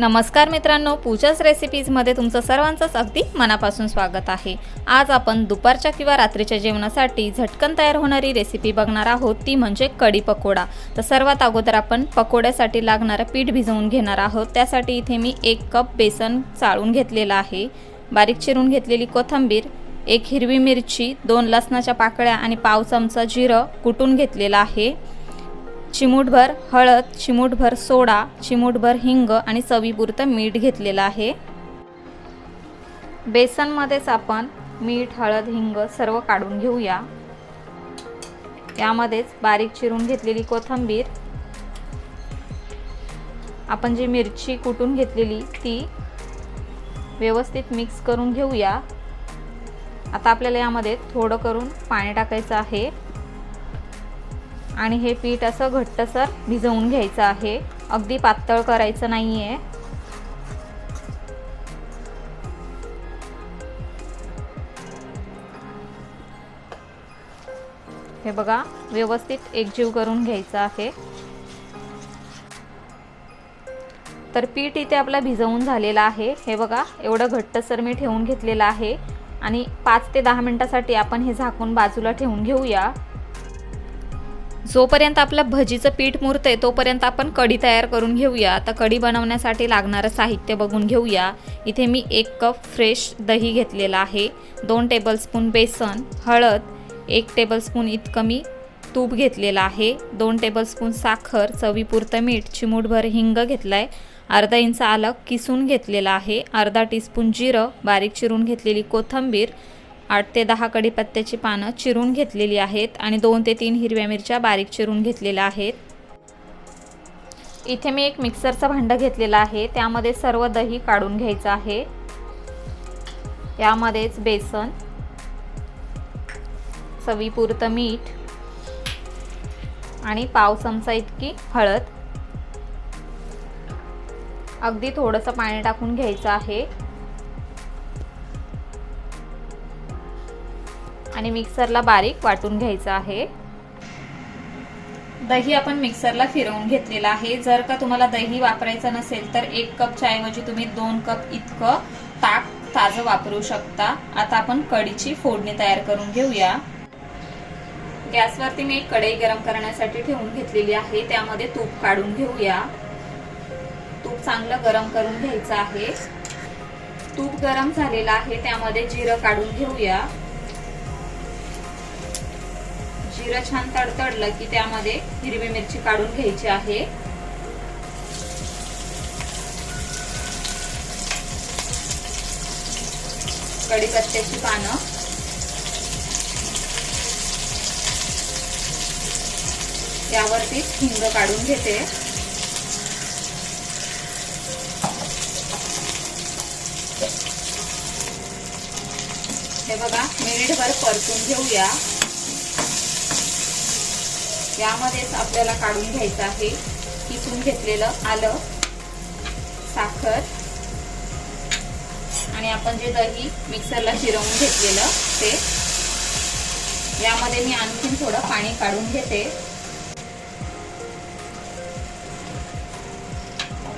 नमस्कार मित्रांनो पूजाच रेसिपीजमध्ये तुमचं सर्वांचंच अगदी मनापासून स्वागत आहे. आज आपण दुपारच्या किंवा रात्रीच्या जेवणासाठी झटकन तयार होणारी रेसिपी बघणार आहोत ती म्हणजे कढी पकोडा. तर सर्वात अगोदर आपण पकोड्यासाठी लागणारं पीठ भिजवून घेणार आहोत. त्यासाठी इथे मी एक कप बेसन चाळून घेतलेलं आहे. बारीक चिरून घेतलेली कोथिंबीर एक हिरवी मिरची दोन लसणाच्या पाकळ्या आणि पाव चमचा जिरं कुटून घेतलेलं आहे. चिमूटभर हळद चिमूटभर सोडा चिमूटभर हिंग आणि चवीपुरतं मीठ घेतलेलं आहे. बेसनमध्येच आपण मीठ हळद हिंग सर्व काढून घेऊया. यामध्येच बारीक चिरून घेतलेली कोथिंबीर. आपण जी मिरची कुटून घेतलेली ती व्यवस्थित मिक्स करून घेऊया. आता आपल्याला यामध्ये थोडं करून पाणी टाकायचं आहे. आणि हे पीठ असं घट्टसर भिजवून घ्यायचं आहे. अगदी पातळ करायचं नाही आहे हे बघा व्यवस्थित एकजीव करून घ्यायचं आहे. तर पीठ इथे आपला भिजवून झालेला आहे. हे बघा एवढं घट्टसर मी ठेवून घेतलेलं आहे. आणि पाच ते दहा मिनटासाठी आपण हे झाकून बाजूला ठेवून घेऊया. जोपर्यंत आपलं भजीचं पीठ मुरतंय तोपर्यंत आपण कढी तयार करून घेऊया. आता कढी बनवण्यासाठी लागणारं साहित्य बघून घेऊया. इथे मी एक कप फ्रेश दही घेतलेलं आहे. दोन टेबलस्पून बेसन हळद एक टेबलस्पून इतकं मी तूप घेतलेलं आहे. दोन टेबलस्पून साखर चवीपुरतं मीठ चिमूटभर हिंग घेतला आहे अर्धा इंच आलं किसून घेतलेलं आहे. अर्धा टीस्पून जिरं बारीक चिरून घेतलेली कोथिंबीर आठ ते दहा कढीपत्त्याची पानं चिरून घेतलेली आहेत आणि दोन ते तीन हिरव्या मिरच्या बारीक चिरून घेतलेल्या आहेत. इथे मी एक मिक्सरचं भांडं घेतलेलं आहे. त्यामध्ये सर्व दही काढून घ्यायचं आहे. यामध्येच बेसन चवीपुरतं मीठ आणि पाव चमचा इतकी हळद. अगदी थोडंसं पाणी टाकून घ्यायचं आहे. आणि मिक्सरला बारीक वाटून घ्यायचं आहे. दही आपण मिक्सरला फिरवून घेतलेलं आहे. जर का तुम्हाला दही वापरायचं नसेल तर एक कपच्या ऐवजी तुम्ही दोन कप इतकं ताक ताजं वापरू शकता. आता आपण कढीची फोडणी तयार करून घेऊया. गॅसवरती मी एक कढई गरम करण्यासाठी ठेवून घेतलेली आहे. त्यामध्ये तूप काढून घेऊया. तूप चांगलं गरम करून घ्यायचं आहे. तूप गरम झालेलं आहे. त्यामध्ये जिरं काढून घेऊया. जिरं छान तडतडलं की त्यामध्ये हिरवी मिरची काढून घ्यायची आहे. कडीपत्त्याची पानं. त्यावरती हिंग काढून घेते. हे बघा मिनिटभर परतून घेऊया. यामध्येच आपल्याला काढून घ्यायचं आहे. किसून घेतलेलं आलं साखर आणि आपण जे दही मिक्सरला शिरवून घेतलेलं ते. यामध्ये मी आणखीन थोडं पाणी काढून घेते.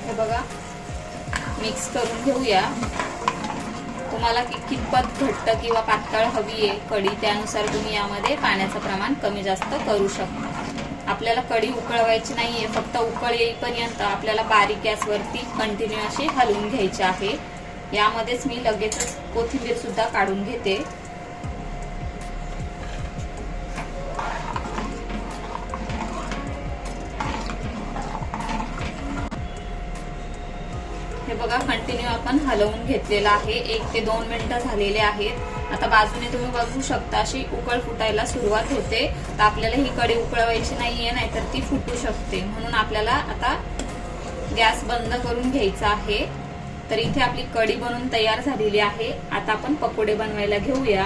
हे बघा मिक्स करून घेऊया. तुम्हाला कितपत घट्ट किंवा पातळ हवी आहे कढी त्यानुसार तुम्ही यामध्ये पाण्याचं प्रमाण कमी जास्त करू शकता. आपल्याला कढी उकळवायची नाहीये फक्त उकळ येईपर्यंत आपल्याला बारीक गॅसवरती कंटिन्यू अशी हलवून घ्यायची आहे. यामध्येच मी लगेचच कोथिंबीर सुद्धा काढून घेते. हे बघा कंटिन्यू आपण हलवून घेतलेलं आहे. एक ते दोन मिनिटं झालेले आहेत. आता बाजूने तुम्ही बघू शकता अशी उकळ फुटायला सुरुवात होते. तर आपल्याला ही कढी उकळवायची नाहीये नाहीतर ती फुटू शकते. म्हणून आपल्याला आता गॅस बंद करून घ्यायचा आहे. तर इथे आपली कढी बनवून तयार झालेली आहे. आता आपण पकोडे बनवायला घेऊया.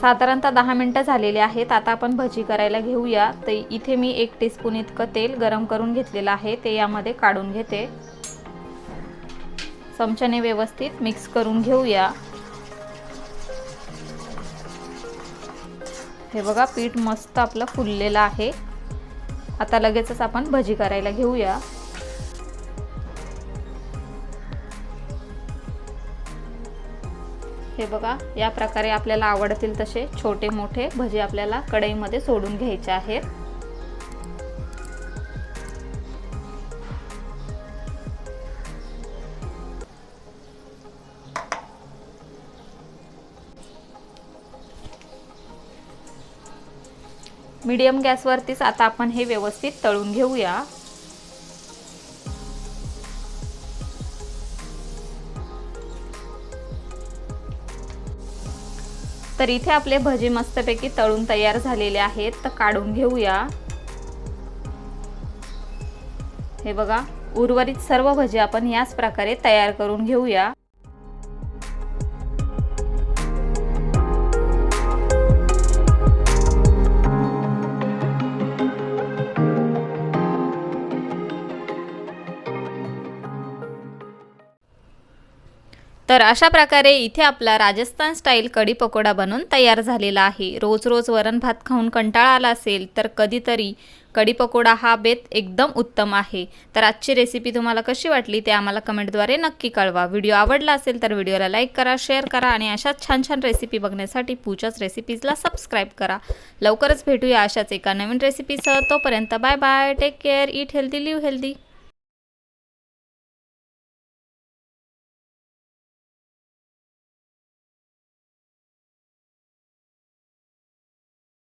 साधारणतः दहा मिनटं झालेले आहेत. आता आपण भजी करायला घेऊया. तर इथे मी एक टीस्पून इतकं तेल गरम करून घेतलेलं आहे. ते यामध्ये काढून घेते. चमच्याने व्यवस्थित मिक्स करून घेऊया. हे बघा पीठ मस्त आपलं फुललेलं आहे. आता लगेचच आपण भजी करायला घेऊया. हे बघा या प्रकारे आपल्याला आवडतील तसे छोटे मोठे भजे आपल्याला कढईमध्ये सोडून घ्यायचे आहेत. मीडियम गॅसवरतीच आता आपण हे व्यवस्थित तळून घेऊया. तर इथे आपले भजी मस्तपैकी तळून तयार झालेले आहेत. तर काढून घेऊया. हे बघा उर्वरित सर्व भजी आपण याच प्रकारे तयार करून घेऊया. तर अशा प्रकारे इथे आपला राजस्थान स्टाईल कढी पकोडा बनून तयार झालेला आहे. रोज रोज वरण भात खाऊन कंटाळा आला असेल तर कधीतरी कढी पकोडा हा बेत एकदम उत्तम आहे. तर आजची रेसिपी तुम्हाला कशी वाटली ते आम्हाला कमेंटद्वारे नक्की कळवा. व्हिडिओ आवडला असेल तर व्हिडिओला लाईक करा शेअर करा आणि अशाच छान छान रेसिपी बघण्यासाठी पूजाच रेसिपीजला सबस्क्राईब करा. लवकरच भेटूया अशाच एका नवीन रेसिपीसह तोपर्यंत bye bye take care eat healthy live healthy